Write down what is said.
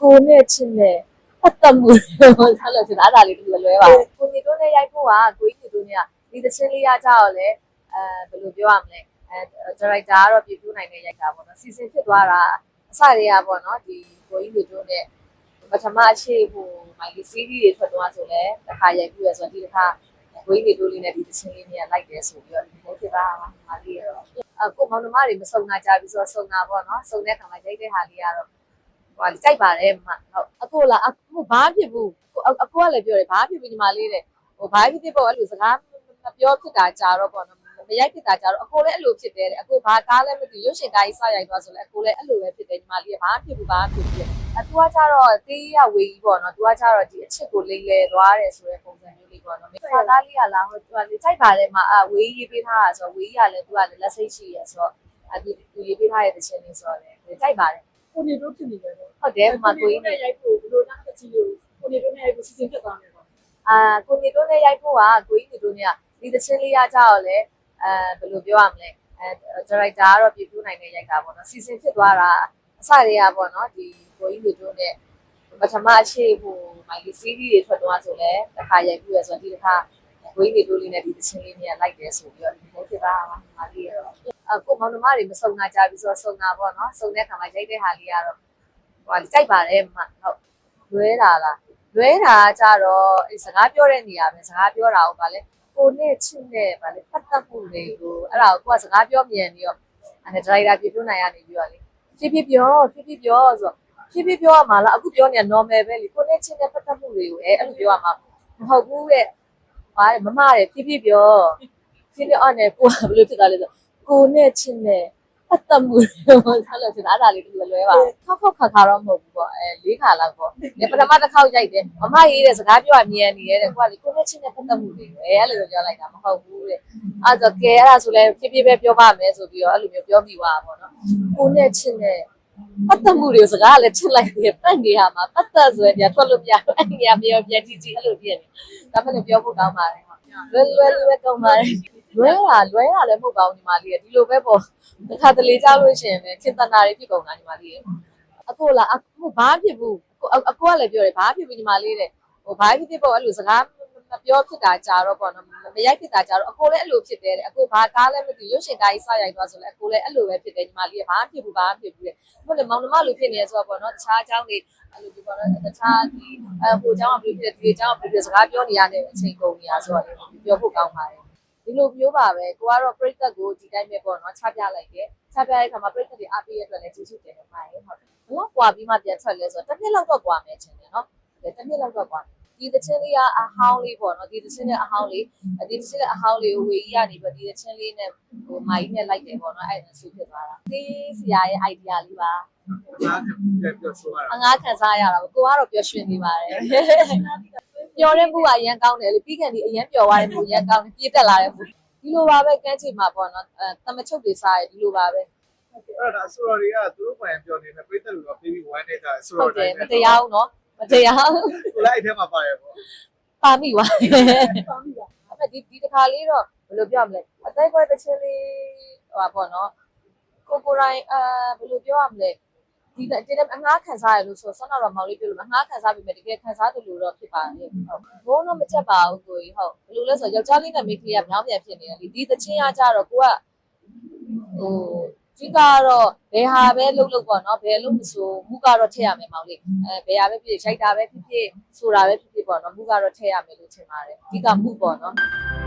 ကိုနဲ့ချင်းနဲ့ပတ်သက်မှုလို့ဆက်လို့ဆိုတာအဲ့ဒါလေးတူလွယ်ပါကိုနေတို့နဲ့ရိုက်ဖို့ကကိုကြီးနေတို့နဲ့ဒီသချင်းလေးရကြတော့လေအဲဘယ်လိုပြောရမလဲအဲဒါရိုက်တာကတော့ပြပြနိုင်နေရိုက်တာပေါ့နော်စီစဉ်ဖြစ်သွားတာအစတွေကပေါ့နော်ဒီကိုကြီးနေတို့နဲ့ပထမရှိဖို့မိုင်ဒီစီးရီးတွေထွက်သွားဆိုလဲတစ်ခါရိုက်ပြီးရဆိုတော့ဒီတစ်ခါကိုကြီးနေတို့လေးနဲ့ဒီသချင်းလေးနဲ့လိုက်တယ်ဆိုပြီးတော့ဒီဘုဖြစ်တာပါမာလေးရတော့အခုမောင်နှမတွေမစုံနာကြပြီဆိုတော့စုံနာပေါ့နော်စုံတဲ့ခါမှာရိုက်တဲ့ဟာလေးကတော့ ဟိုကကြိုက်ပါတယ်မဟုတ်အကိုလားအခုဘာဖြစ်ဘူးအကိုကလည်းပြောတယ်ဘာဖြစ်ဘူးညီမလေးတဲ့ဟိုဘာဖြစ်ဖြစ်ပေါ့အဲ့လိုစကားမပြောဖြစ်တာကြာတော့ပေါ့နော်မရိုက်ဖြစ်တာကြာတော့အကိုလည်းအဲ့လိုဖြစ်တယ်တဲ့အကိုဘာကားလည်းမသိရုပ်ရှင်ကားကြီးစရိုက်သွားဆိုလဲအကိုလည်းအဲ့လိုပဲဖြစ်တယ်ညီမလေးကဘာဖြစ်ဘူးဘာဖြစ်ဘူးအတူကကြတော့တေးရဝေကြီးပေါ့နော်သူကကြတော့ဒီအချစ်ကိုလိမ့်လဲသွားတယ်ဆိုတဲ့ပုံစံမျိုးလေးပေါ့နော်မိသားသားလေးကလာဟိုသူကလေကြိုက်ပါတယ်မအဝေးရေးပေးထားတာဆိုတော့ဝေးကြီးကလည်းသူကလည်းလက်စိတ်ရှိရဆိုတော့အဒီသူရေးပေးထားတဲ့တခြင်းလေးဆိုတော့လေကြိုက်ပါတယ် ကိုနေတို့ဖြစ်နေတယ်ပေါ့ဟုတ်တယ်မကိုကြီးနဲ့ရိုက်ဖို့ဘယ်လိုနားတစ်ချီလို့ကိုနေတို့နဲ့ရိုက်ဖို့စီစဉ်ဖြစ်သွားတယ်ပေါ့အာကိုနေတို့နဲ့ရိုက်ဖို့ကကိုကြီးနေတို့နဲ့ဒီသချင်းလေးရကြတော့လေအဲဘယ်လိုပြောရမလဲအဲဒါရိုက်တာကတော့ပြပြနိုင်နေရိုက်တာပေါ့နော်စီစဉ်ဖြစ်သွားတာအစတွေကပေါ့နော်ဒီကိုကြီးနေတို့နဲ့ပထမရှိဖို့မိုင်ဒီစီးရီးတွေထွက်သွားဆိုလဲတစ်ခါရိုက်ပြီးရဆိုတော့ဒီတစ်ခါကိုကြီးနေတို့လေးနဲ့ဒီသချင်းလေးနဲ့လိုက်တယ်ဆိုပြီးတော့ဒီဘုဖြစ်တာပါမာလေးရ တော့အခုမောင်နှမတွေမစုံနာကြပြီဆိုတော့စုံနာပေါ့နော်စုံတဲ့ခါမှာရိုက်တဲ့ဟာလေးကတော့ဟိုကြိုက်ပါတယ်မဟုတ်လွဲတာလားလွဲတာကြတော့အဲစကားပြောတဲ့နေရာပဲစကားပြောတာဟုတ်ပါလေကိုနဲ့ချစ်နဲ့ဗာလေပတ်သက်မှုတွေကိုအဲ့ဒါကိုကိုကစကားပြောမြန်ပြီးတော့အဲဒါရိုက်တာပြပြနိုင်ရနေပြီးတော့လေဖြည်းဖြည်းပြောဖြည်းဖြည်းပြောဆိုဖြည်းဖြည်းပြောရမှာလားအခုပြောနေတာ normal ပဲလေကိုနဲ့ချစ်နဲ့ပတ်သက်မှုတွေကိုအဲအဲ့လိုပြောရမှာမဟုတ်ဘူးတဲ့ဟာမမတဲ့ဖြည်းဖြည်းပြောဖြည်းဖြည်းအော်နေကိုကဘယ်လိုဖြစ်သွားလဲဆို ကိုနဲ့ချစ်နဲ့ပတ်သက်မှုတွေကိုဆက်လို့ဆိုတာအဲ့ဒါလေးတူလွယ်ပါခောက်ခောက်ခါခါတော့မဟုတ်ဘူးပေါ့အဲလေးခါလောက်ပေါ့ဒီပထမတစ်ခေါက်ရိုက်တယ်မမရေးတဲ့စကားပြောရမြန်နေတယ်တဲ့ကိုကလေကိုနဲ့ချင်းနဲ့ပတ်သက်မှုတွေပဲအဲ့လိုပြောလိုက်တာမဟုတ်ဘူးတဲ့အဲ့တော့ကဲအဲ့ဒါဆိုလဲဖြည်းဖြည်းပဲပြောပါမယ်ဆိုပြီးတော့အဲ့လိုမျိုးပြောပြီးသွားပါတော့ကိုနဲ့ချင်းနဲ့ပတ်သက်မှုတွေစကားလည်းချစ်လိုက်တယ်ပတ်နေရမှာပတ်သက်ဆိုရင်ပြထွက်လို့မရဘူးအဲ့ဒီနေရာပြောပြန်ကြည့်ကြည့်အဲ့လိုပြည့်နေဒါမှလည်းပြောဖို့ကောင်းပါတယ်လွယ်လွယ်လေးပဲကောင်းပါတယ် လွဲတာလွဲတာလည်းမဟုတ်ပါဘူးညီမလေးဒီလိုပဲပေါ့တစ်ခါတလေကြားလို့ရှိရင်လည်းခင်သနာတွေဖြစ်ကုန်တာညီမလေးအကိုလားအခုဘာဖြစ်ဘူးအအကိုကလည်းပြောတယ်ဘာဖြစ်ဘူးညီမလေးတဲ့ဟိုဘာဖြစ်ဖြစ်ပေါ့အဲ့လိုစကားမပြောဖြစ်တာကြာတော့ပေါ့နော်မရိုက်ဖြစ်တာကြာတော့အကိုလည်းအဲ့လိုဖြစ်တယ်တဲ့အကိုဘာကားလည်းမသိရုပ်ရှင်ကားကြီးစရိုက်သွားဆိုလဲအကိုလည်းအဲ့လိုပဲဖြစ်တယ်ညီမလေးကဘာဖြစ်ဘူးဘာဖြစ်ဘူးတဲ့ဟုတ်တယ်မောင်နှမလိုဖြစ်နေဆိုတော့ပေါ့နော်တခြားအကြောင်းတွေအဲ့လိုဒီပေါ့နော်တခြားဒီအဟိုအကြောင်းကဘယ်ဖြစ်တယ်ဒီအကြောင်းကဘယ်ဖြစ်စကားပြောနေရတဲ့အချိန်ကုန်နေရဆိုတော့ပြောဖို့ကောင်းပါတယ် ဒီလိုမျိုးပါပဲကိုကတော့ပြိသက်ကိုဒီတိုင်းပဲပေါ့နော်ချပြလိုက်တယ်ချပြတဲ့အခါမှာပြိသက်တွေအားပေးရတဲ့အတွက်လည်းကျေးဇူးတင်တယ်ပါရဲ့ဟုတ်တယ်ဘလောက်ကွာပြီးမှပြန်ထွက်လဲဆိုတော့တစ်နှစ်လောက်တော့ကွာမယ်ချင်တယ်နော်တစ်နှစ်လောက်တော့ကွာဒီသချင်းလေးကအဟောင်းလေးပေါ့နော်ဒီသချင်းနဲ့အဟောင်းလေးဒီသချင်းနဲ့အဟောင်းလေးကိုဝေကြီးကနေပြီးဒီသချင်းလေးနဲ့ဟိုမာကြီးနဲ့လိုက်တယ်ပေါ့နော်အဲ့ဒါဆိုဖြစ်သွားတာဒီဆရာရဲ့ idea လေးပါငါးခံပြပြောဆိုရတာငါးခံစားရတာကိုကတော့ပျော်ရွှင်နေပါတယ် ပျော်တဲ့မှုကအရန်ကောင်းတယ်လေပြီးကန်ဒီအရန်ပျော်သွားတဲ့မှုအရန်ကောင်းတယ်ပြည့်တက်လာတဲ့မှုဒီလိုပါပဲကန်းချိန်မှာပေါ့နော်အဲတမချုပ်တွေစားရဒီလိုပါပဲအဲ့ဒါဆိုတော့တွေကသူတို့ပိုင်ပြောနေတဲ့ပြိတ္တလူကပြီးပြီးဝမ်းနေတာဆိုဟုတော့တ်တယ်မတရားဘူးနော်မတရားကိုလိုက်ထဲမှာပါရပေါ့ပါမိပါပါမိပါအဲ့မဲ့ဒီဒီတစ်ခါလေးတော့ဘယ်လိုပြောရမလဲအသေးကွဲတစ်ချင်းလေးဟိုပါပေါ့နော်ကိုကိုရိုင်းအာဘယ်လိုပြောရမလဲ ဒီတဲ့အငှားခံစားရလို့ဆိုဆောနာတော့မောင်လေးပြောလို့အငှားခံစားပြီးမယ်တကယ်ခံစားတယ်လို့တော့ဖြစ်ပါတယ်ဟုတ်ဘုန်းတော့မချက်ပါဘူးကိုကြီးဟုတ်ဘယ်လိုလဲဆိုတော့ယောက်ျားလေးနဲ့မိန်းကလေးကမြောင်းပြန်ဖြစ်နေတယ်ဒီတချင်းရကြတော့ကိုကဟိုဒီကတော့ဘယ်ဟာပဲလုပ်လို့ပေါ့နော်ဘယ်လို့မဆိုမှုကတော့ထည့်ရမယ်မောင်လေးအဲဘယ်ဟာပဲဖြစ်ရိုက်တာပဲဖြစ်ဖြစ်ဆိုတာပဲဖြစ်ဖြစ်ပေါ့နော်မှုကတော့ထည့်ရမယ်လို့ထင်ပါတယ်ဒီကမှုပေါ့နော်